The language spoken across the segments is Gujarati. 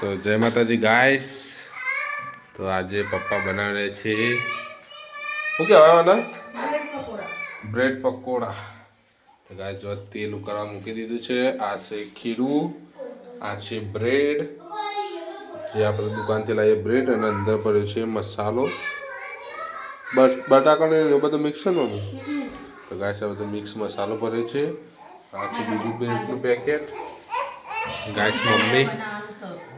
તો જય માતાજી ગાઈસ તો આજે પપ્પા બનાવે છે શું કહેવાય બ્રેડ પકોડા. તો ગાય જો તેલ ઉકાળવા મૂકી દીધું છે. આ છે ખીરું, આ છે બ્રેડ જે આપણે દુકાનથી લાવીએ બ્રેડ અને અંદર પડ્યો છે મસાલો. બટ એ બધું મિક્સ છે ને તો ગાય આ બધો મિક્સ મસાલો ભર્યો છે. આ છે બીજું બ્રેડનું પેકેટ. ગાય મમ્મી.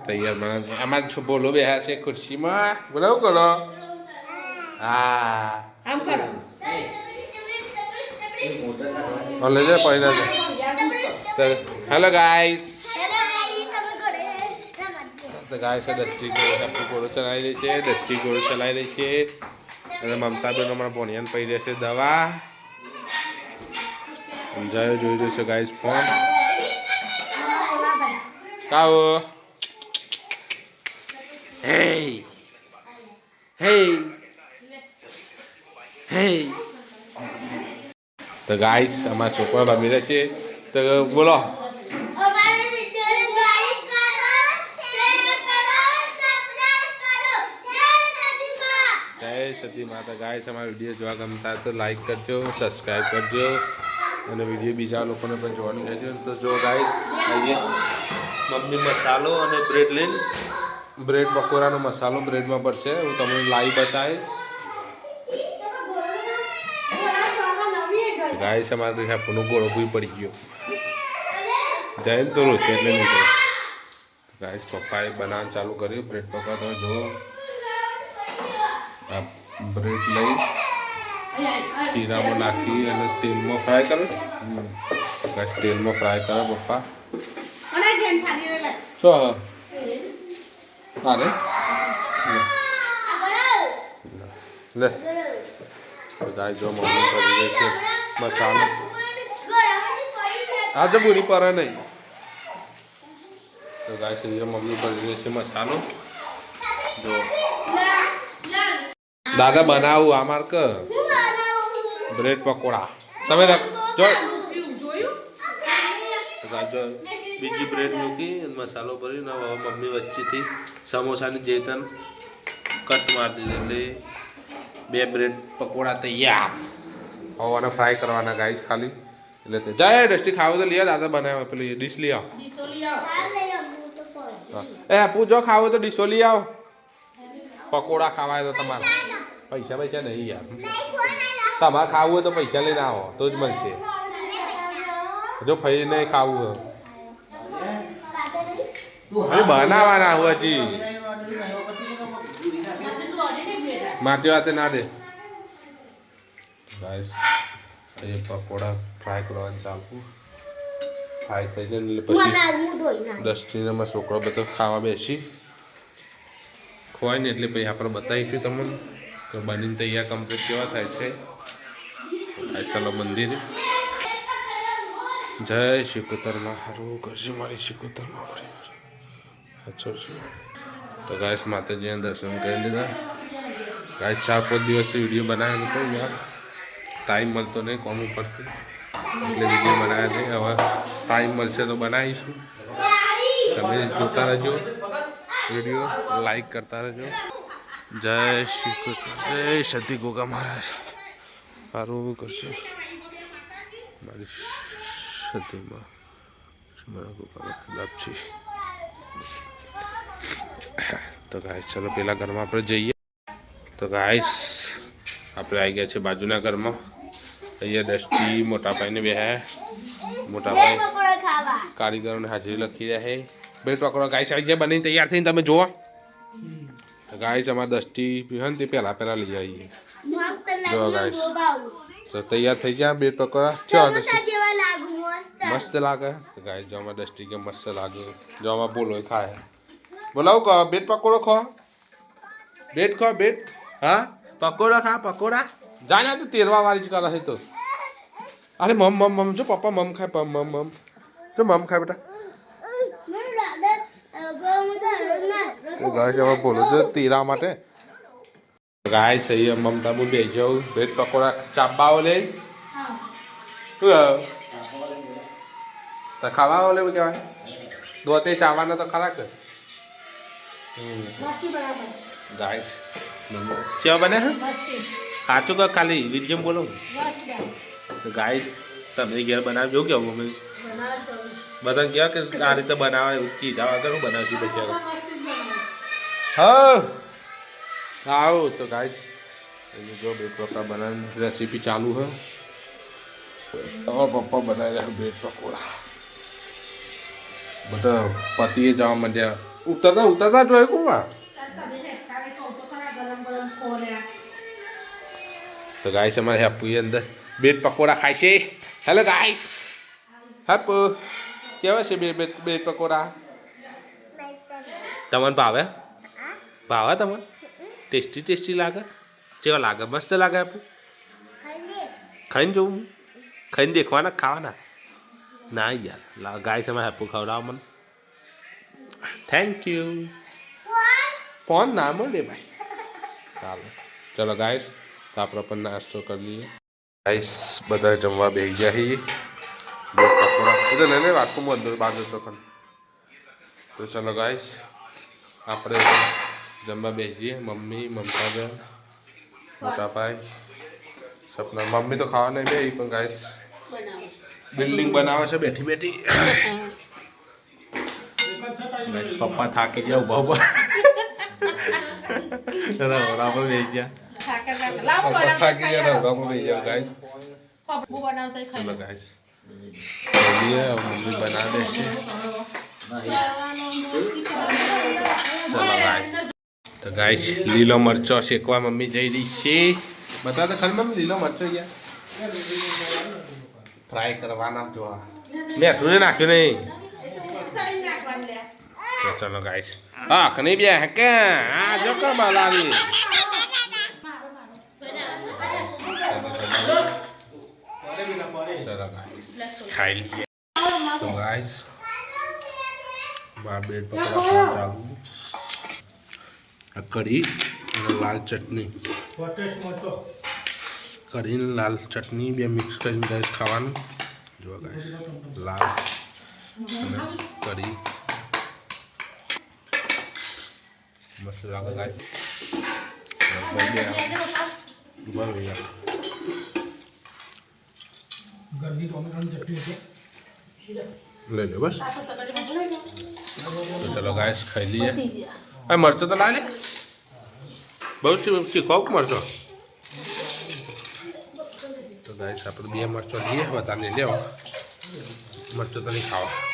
તૈયાર આમાં છો બોલો બેહા છે ખુરશીમાં. બોલો બોલો. હા. આમ કરો. ભલે જે પહેલા છે હેલો ગાઈસ. તો ગાય છે દસ્તી ગોળો આપણું ગોળો ચલાવી રહી છે. દસ્તી ગોળો ચલાવી રહી છે. અને મમતાબેન હમણાં ભણિયાને પડી જશે દવા. સમજાયો જોઈ રહ્યો છે ગાઈસ ફોન. કાવો હે Hey! Hey! તો ગાઈસ અમારા છોકરા રમી રહ્યા છે. તો બોલો. જય સતી માતા. ગાઈસ અમારા વીડિયો જોવા ગમતા તો લાઈક કરજો સબસ્ક્રાઈબ કરજો. અને વીડિયો બીજા લોકોને પણ જોવાનું કહેજો તો જો ગાઈસ મમ્મી મસાલો અને બ્રેડ લઈને. બ્રેડ પકોડાનો મસાલો બ્રેડમાં પડશે. હું તમને લાઈવ બતાવીશ. ગાઈસ અમારે હાપનું ગોળો ભૂઈ પડી ગયો. જૈન તો રોશે એટલે નહીં ગયો ગાઈસ પપ્પાએ બનાવવાનું ચાલુ કર્યું. બ્રેડ પકોડા તમે જુઓ. આ બ્રેડ લઈ શીરામાં નાખી અને તેલમાં ફ્રાય કરો. ગાય તેલમાં ફ્રાય કરો પપ્પા. અને ખાલી રે લે. તો જો મમ્મી કરી દે છે મસાલો આ તો ભૂલી પર નહીં. તો ગાય છે જો મમ્મી કરી દે છે મસાલો જો. દાદા બનાવું અમાર ક બ્રેડ પકોડા. તમે રાખ- જો. બીજી બ્રેડ મૂકી અને મસાલો ભરીને હવે મમ્મી વચ્ચેથી સમોસાની ચેતન કટ મારી દીધી એટલે બે બ્રેડ પકોડા તૈયાર. હવાના ફ્રાય કરવાના ગાઈસ ખાલી. એટલે તે જાય ડસ્ટી ખાવું તો લઈ આવ, દાદા બનાવે. પેલી ડીશ લઈ આવ. એ આપું જો ખાવું તો ડીશો લઈ આવ. પકોડા ખાવા તો તમારે. પૈસા પૈસા નહીં યાર. તમારે ખાવું હોય તો પૈસા લઈને આવો તો જ મળશે. જો ફઈ નહીં ખાવું હોય. બનાવવાના હું હજી. માટી વાતે ના દે. ગાઈસ એ પકોડા ફ્રાય કરવાનું ચાલુ. ફ્રાય થઈ જાય ને એટલે પછી દસટીને છોકરો બધો ખાવા બેસી. ખોવાય ને એટલે પછી આપણે બતાવીશું તમને કે બનીને તૈયાર કમ્પ્લીટ કેવા થાય છે. ચાલો મંદિરે. જય શિકોતરમાં સારું કરશે મારી અચ્છા તો ગાયસ માતાજીના દર્શન કરી લીધા. ગાય ચાર પાંચ દિવસથી વીડિયો બનાવ્યો હતો યાર. ટાઈમ મળતો નહીં કોમ ઉપરથી. એટલે વીડિયો બનાવ્યા નહીં હવે ટાઈમ મળશે તો બનાવીશું. તમે જોતા રહેજો વીડિયો. લાઈક કરતા રહેજો. જય શ્રી જય સતી ગોગા મહારાજ. સારું કરશું. મારી સતીમાં. મારા ગોપાલ લાભ છે તો ગાઈસ ચલો પેલા ઘરમાં આપણે જઈએ તો ગાઈસ આપણે આવી ગયા છે બાજુના ઘરમાં અહીંયા દસટી મોટા ભાઈને બેહ્યા મોટા ભાઈ કારીગરોને હાજરી લખી રહ્યા છે બ્રેડ પકોડા ગાઈસ આવી જાય બની તૈયાર થઈને તમે જુઓ તો ગાઈસ અમારે દસટી પીહન તે પહેલાં પહેલાં લઈ આવીએ જો ગાઈસ તો તૈયાર થઈ ગયા બ્રેડ પકોડા ચો દસટી મસ્ત લાગે તો ગાઈસ જો અમારે દસટી કે મસ્ત લાગે જો અમારે બોલો એ ખાય બોલાવો કહો બેટ પકોડો ખો. બેટ ખો બેટ. હા? પકોડા ખા પકોડા. જાને તો તેરવા વાળી જ કરે છે તો. અરે મમ મમ મમ. જો પપ્પા મમ ખાય પમ મમ મમ. જો મમ ખાય બેટા. તો ગાય હવે બોલો જો તેરા માટે. ગાય સહી મમતા હું બે જાઉં બેટ પકોડા ચાબાઓ લે? તો ખાવા ઓલે કહેવાય? દોતે ચાવાના તો ખરા કે? ગાઈસ કેવા બને છે સાચું કે ખાલી વીડિયો બોલો. ગાઈસ તમે ઘેર બનાવજો કેવું મમ્મી બધાને કહેવા કે આ રીતે બનાવે ચીજ આવા કરું બનાવશું પછી હા. આવો તો ગાઈસ જો બ્રેડ પકોડા બનાવવાની રેસીપી ચાલુ છે હવે પપ્પા બનાવી રહ્યા બ્રેડ પકોડા બધા પતિએ જવા માંડ્યા. ઉતરતા ઉતરતા જોયું કુવા તો ગાઈસ અમારે હેપુએ અંદર બેટ પકોડા ખાય છે. હેલો ગાઈસ હેપુ કેવા છે બે બે પકોડા? તમને ભાવે? ભાવે તમને? ટેસ્ટી ટેસ્ટી લાગે? કેવા લાગે? મસ્ત લાગે આપું ખાઈને જોઉં ખાઈને દેખવાના ખાવાના? ના યાર. ગાય છે મારે હેપુ ખવડાવો મને. થેન્ક યુ ફોન ના મળે ભાઈ. ચાલો. ચલો ગાઈશ તો આપણે પણ નાસ્તો કરી લઈએ. ગાઈશ બધા જમવા બેસી ગયા છીએ બે એ તો નહીં રાખું અંદર બાજુ તો પણ. તો ચલો ગાઈસ આપણે જમવા બેસીએ. મમ્મી મમતાબેન મોટા ભાઈ સપના. મમ્મી તો ખાવા નહીં બે પણ ગાઈશ બિલ્ડિંગ બનાવે છે બેઠી બેઠી. પપ્પા થાકી ગયા ઊભા ઊભા રવડા પર બેસી ગયા પપ્પા થાકી ગયા રવડા પર બેસી ગયા ગાઈસ ચલો ગાઈસ ચલીએ મમ્મી બના દે છે ચલો ગાઈસ તો ગાઈસ લીલો મરચો શેકવા મમ્મી જઈ રહી છે બતા તો ખરી મમ્મી લીલો મરચો યાર ફ્રાય કરવાના જો મેં અઠું નાખ્યું નહીં ઉતારી નાખવાનું લે. તો ચલો ગાઈસ હા કની બે હે કે આ જો કે બલાવી ચલો ગાઈસ ખાઈ લઈએ તો ગાઈસ બાર બ્રેડ પકોડા ખાવા ચાલુ આ કઢી અને લાલ ચટણી કઢી ને લાલ ચટણી બે મિક્સ કરીને ગાઈસ ખાવાનું જો ગાઈસ લાલ અને કઢી મસ્ત લાગે ગાઈસ ભાઈ બે ઊભા રહી ગયા. ગંદી ટોમેટોની ચટણી છે લઈ લો બસ તો ગયો. ચલો ગાઈસ ખાઈ લઈએ હા ગયા. મરચો તો લાવે બહુ શીખો મરચો તો ગાઈસ આપણે બે મરચો લઈએ વધારે લેવો મરચો તો નહીં ખાવા